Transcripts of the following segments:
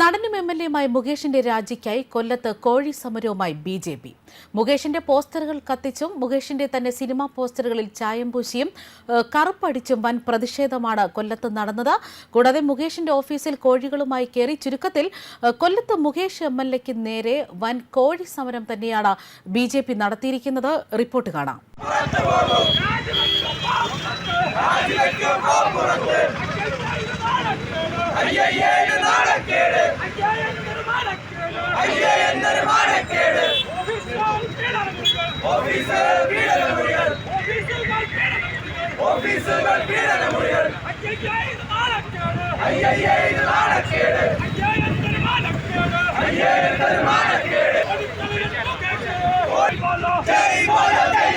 നടനും M L എമായ മുകേഷിന്റെ രാജിക്കായി കൊല്ലത്ത് കോഴി സമരവുമായി ബി ജെ പി. മുകേഷിന്റെ പോസ്റ്ററുകൾ കത്തിച്ചും മുകേഷിന്റെ തന്നെ സിനിമാ പോസ്റ്ററുകളിൽ ചായം പൂശിയും കറുപ്പടിച്ചും വൻ പ്രതിഷേധമാണ് കൊല്ലത്ത് നടന്നത്. കൂടാതെ മുകേഷിന്റെ ഓഫീസിൽ കോഴികളുമായി കയറി ചുരുക്കത്തിൽ കൊല്ലത്ത് മുകേഷ് എം എൽ എക്ക് നേരെ വൻ കോഴി സമരം തന്നെയാണ് ബി ജെ പി നടത്തിയിരിക്കുന്നത്. റിപ്പോർട്ട് കാണാം. അയ്യയ്യേ Jai Jai Bola, Jai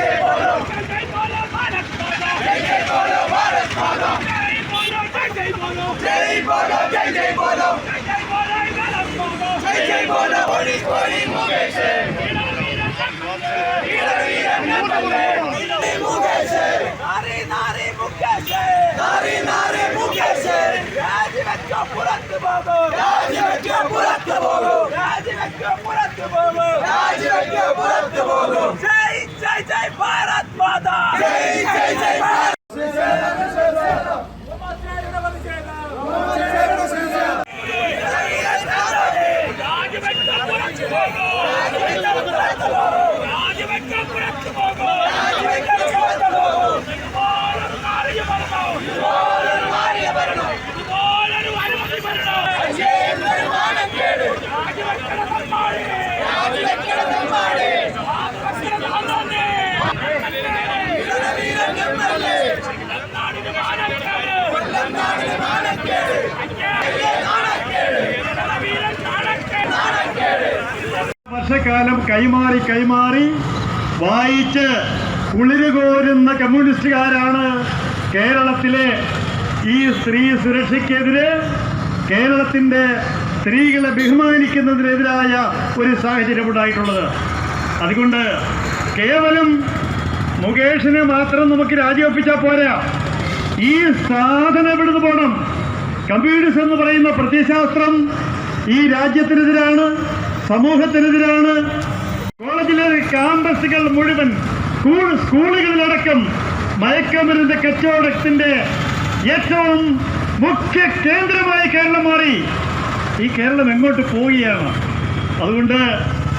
Jai Bola, Jai Jai Bola, Jai Jai Bola, Jai Jai Bola, വർഷക്കാലം കൈമാറി കൈമാറി വായിച്ച് കുളിരുകോരുന്ന കമ്മ്യൂണിസ്റ്റുകാരാണ് കേരളത്തിലെ ഈ സ്ത്രീ സുരക്ഷയ്ക്കെതിരെ കേരളത്തിന്റെ സ്ത്രീകളെ ബഹുമാനിക്കുന്നതിനെതിരായ ഒരു സാഹചര്യം ഉണ്ടായിട്ടുള്ളത്. അതുകൊണ്ട് കേവലം മുകേഷിനെ മാത്രം നമുക്ക് രാജിവെപ്പിച്ചാൽ പോരാ. ഈ സാധനം എവിടുന്ന് പോകണം കമ്മ്യൂണിസം എന്ന് പറയുന്ന പ്രത്യശാസ്ത്രം ഈ രാജ്യത്തിനെതിരാണ് സമൂഹത്തിനെതിരാണ്. കോളേജിലെ ക്യാമ്പസുകൾ മുഴുവൻ സ്കൂളുകളിലടക്കം മയക്കമരുന്ന് കച്ചവടത്തിന്റെ ഏറ്റവും മുഖ്യ കേന്ദ്രമായി കേരളം മാറി. ഈ കേരളം എങ്ങോട്ട് പോവുകയാണ്? അതുകൊണ്ട്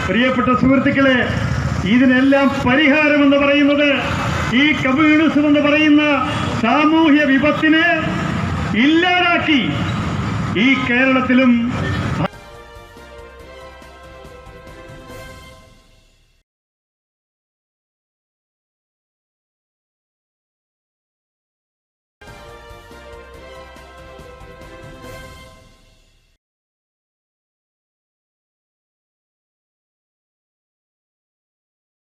പ്രിയപ്പെട്ട സുഹൃത്തുക്കളെ ഇതിനെല്ലാം പരിഹാരമെന്ന് പറയുന്നത് ഈ കമ്മ്യൂണിസം എന്ന് പറയുന്ന സാമൂഹ്യ വിപത്തിനെ ഇല്ലാതാക്കി ഈ കേരളത്തിലും